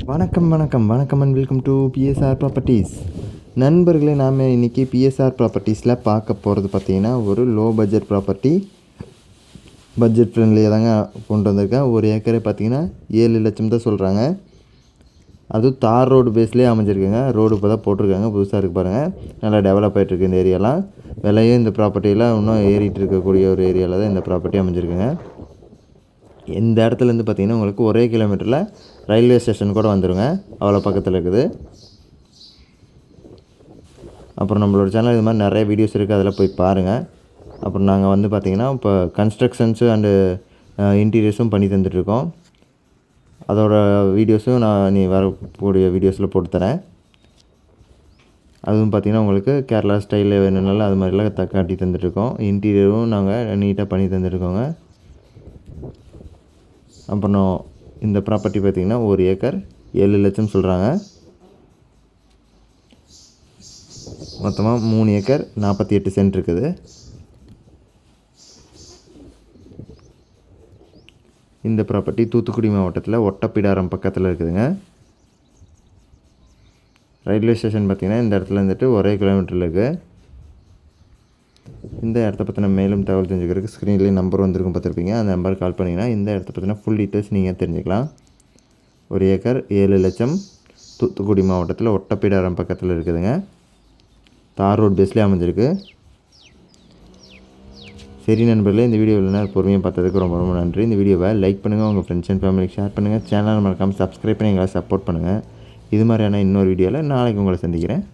வணக்கம் வணக்கம். வணக்கம் and welcome to BSR properties நண்பர்களே நாம் இன்றைக்கி பிஎஸ்ஆர் ப்ராப்பர்ட்டிஸில் பார்க்க போகிறது பார்த்திங்கன்னா ஒரு லோ பட்ஜெட் ப்ராப்பர்ட்டி பட்ஜெட் ஃப்ரெண்ட்லியாக தாங்க கொண்டு வந்திருக்கேன். ஒரு ஏக்கரே பார்த்தீங்கன்னா ஏழு லட்சம் தான் சொல்கிறாங்க அதுவும் தார் ரோடு பேஸ்லேயே அமைஞ்சிருக்குங்க. ரோடு இப்போ தான் போட்டிருக்காங்க. புதுசாக இருக்குது பாருங்கள் நல்லா டெவலப் ஆகிட்டுருக்கு இந்த ஏரியாலாம் விலையும் இந்த ப்ராப்பர்ட்டியெல்லாம் இன்னும் ஏறிட்டு இருக்கக்கூடிய ஒரு ஏரியாவில் தான் இந்த ப்ராப்பர்ட்டி அமைஞ்சிருக்குங்க. இந்த இடத்துலேருந்து பார்த்தீங்கன்னா உங்களுக்கு ஒரே கிலோமீட்டரில் ரயில்வே ஸ்டேஷன் கூட வந்துடுங்க அவ்வளோ பக்கத்தில் இருக்குது. அப்புறம் நம்மளோட சேனல் இது மாதிரி நிறைய வீடியோஸ் இருக்குது அதில் போய் பாருங்கள் அப்புறம் நாங்கள் வந்து பார்த்திங்கன்னா இப்போ கன்ஸ்ட்ரக்ஷன்ஸு அண்டு இன்டீரியர்ஸும் பண்ணி தந்துட்டுருக்கோம். அதோட வீடியோஸும் நான் நீ வரக்கூடிய வீடியோஸில் போட்டு தரேன். அதுவும் பார்த்திங்கன்னா உங்களுக்கு கேரளா ஸ்டைலில் வேணும்னாலும் அது மாதிரிலாம் த காட்டி தந்துட்டுருக்கோம். இன்டீரியரும் நாங்கள் நீட்டாக பண்ணி தந்துட்டுருக்கோங்க. அப்புறம் இந்த ப்ராப்பர்ட்டி பார்த்திங்கன்னா ஒரு ஏக்கர் ஏழு லட்சம் சொல்கிறாங்க மொத்தமாக மூணு ஏக்கர் நாற்பத்தி எட்டு சென்ட் இருக்குது. இந்த ப்ராப்பர்ட்டி தூத்துக்குடி மாவட்டத்தில் ஒட்டப்பிடாரம் பக்கத்தில் இருக்குதுங்க. ரயில்வே ஸ்டேஷன் பார்த்திங்கன்னா இந்த இடத்துல இருந்துட்டு ஒரே கிலோமீட்டரில் இருக்குது இந்த இடத்த பற்றின மேலும் தகவல் தெரிஞ்சுக்கிறதுக்கு ஸ்க்ரீன்லேயே நம்பர் வந்திருக்கும் பார்த்துருப்பீங்க. அந்த நம்பர் கால் பண்ணிங்கன்னா இந்த இடத்த பற்றின ஃபுல் டீட்டெயில்ஸ் நீங்கள் தெரிஞ்சுக்கலாம். ஒரு ஏக்கர் ஏழு லட்சம் தூத்துக்குடி மாவட்டத்தில் ஒட்டப்பிடாரம் பக்கத்தில் இருக்குதுங்க. தார் ரோட் பேஸ்லேயே அமைஞ்சிருக்கு. சரி நண்பர்களே இந்த வீடியோ இல்லைனா பொறுமையாக பார்த்ததுக்கு ரொம்ப ரொம்ப நன்றி. இந்த வீடியோவை லைக் பண்ணுங்கள் உங்கள் ஃப்ரெண்ட்ஸ் அண்ட் ஃபேமிலிக்கு ஷேர் பண்ணுங்கள் சேனல் மறக்காமல் சப்ஸ்கிரைப் பண்ணி எங்களை சப்போர்ட் பண்ணுங்கள் இது மாதிரியான இன்னொரு வீடியோவில் நாளைக்கு உங்களை சந்திக்கிறேன்.